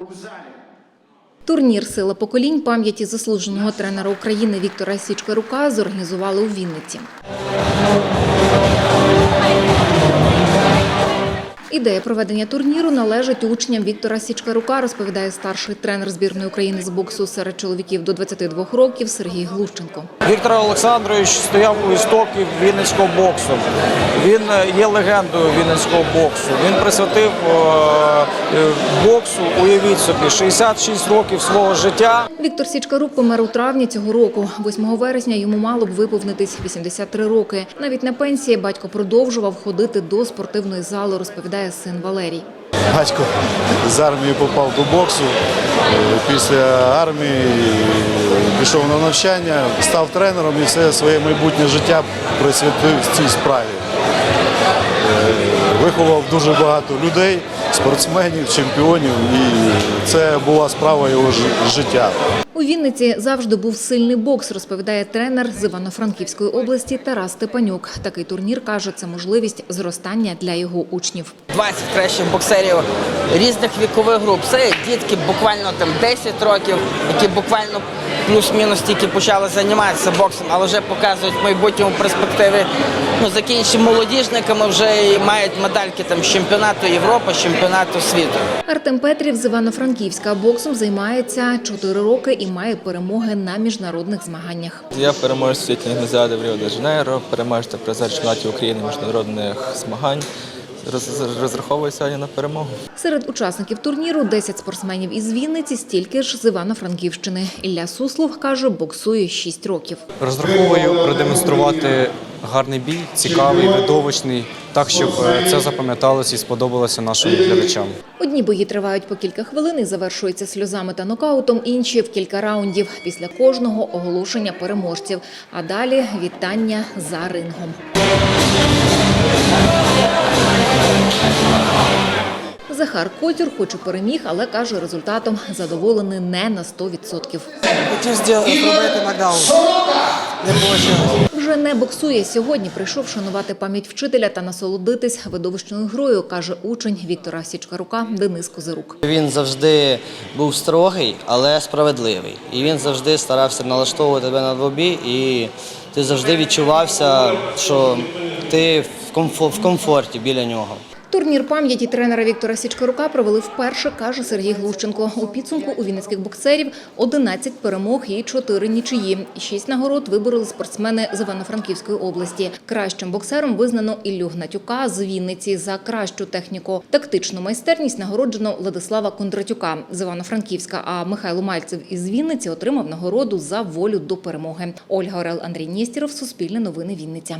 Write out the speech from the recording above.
у залі. Турнір Сила поколінь пам'яті заслуженого тренера України Віктора Січкарука зорганізували у Вінниці. Ідея проведення турніру належить учням Віктора Січкарука, розповідає старший тренер збірної України з боксу серед чоловіків до 22 років Сергій Глущенко. Віктор Олександрович стояв у істоків вінницького боксу. Він е, є легендою вінницького боксу. Він присвятив е, е, боксу, уявіть собі, 66 років свого життя. Віктор Січкарук помер у травні цього року. 8 вересня йому мало б виповнитись 83 роки. Навіть на пенсії батько продовжував ходити до спортивної зали, розповідає син Валерій. Батько з армії попав до боксу. Е, Після армії пішов на навчання, став тренером і все своє майбутнє життя присвятив цій справі. Е, Виховав дуже багато людей, спортсменів, чемпіонів, і це була справа його життя. У Вінниці завжди був сильний бокс, розповідає тренер з Івано-Франківської області Тарас Степанюк. Такий турнір каже, це можливість зростання для його учнів. 20 кращих боксерів різних вікових груп. Це дітки буквально там 10 років, які буквально плюс-мінус тільки почали займатися боксом, але вже показують в майбутньому перспективі. Ну, закінчені молодіжниками вже і мають медальки там з чемпіонату Європи, з чемпіонату світу. Артем Петрів з Івано-Франківська боксом займається 4 роки і має перемоги на міжнародних змаганнях. Я переможець світніх Олімпіади в Ріо де Жанейро, переможця призер чемпіонатів України міжнародних змагань. Роз- Розраховую сьогодні на перемогу. Серед учасників турніру 10 спортсменів із Вінниці, стільки ж з Івано-Франківщини. Ілля Суслов каже, боксує 6 років. Розраховую продемонструвати гарний бій, цікавий, видовищний, так щоб е, це запам'яталося і сподобалося нашим глядачам. Одні бої тривають по кілька хвилин і завершуються сльозами та нокаутом, інші в кілька раундів. Після кожного оголошення переможців. А далі вітання за рингом. Thank you. Захар Котюр хоч і переміг, але каже, результатом задоволений не на 100%. Хотів зробити нокдаун. Не вийшло. Вже не боксує сьогодні. Прийшов шанувати пам'ять вчителя та насолодитись видовищною грою, каже учень Віктора Січкарука Денис Козирук. Він завжди був строгий, але справедливий. І він завжди старався налаштовувати тебе на двобій, і ти завжди відчувався, що ти в комфорті біля нього. Турнір пам'яті тренера Віктора Січкарука провели вперше, каже Сергій Глущенко. У підсумку у вінницьких боксерів 11 перемог і 4 нічиї. Шість нагород вибороли спортсмени з Івано-Франківської області. Кращим боксером визнано Іллю Гнатюка з Вінниці за кращу техніку. Тактичну майстерність нагороджено Владислава Кондратюка з Івано-Франківська. А Михайло Мальцев із Вінниці отримав нагороду за волю до перемоги. Ольга Орел, Андрій Нєстіров, Суспільне новини Вінниця.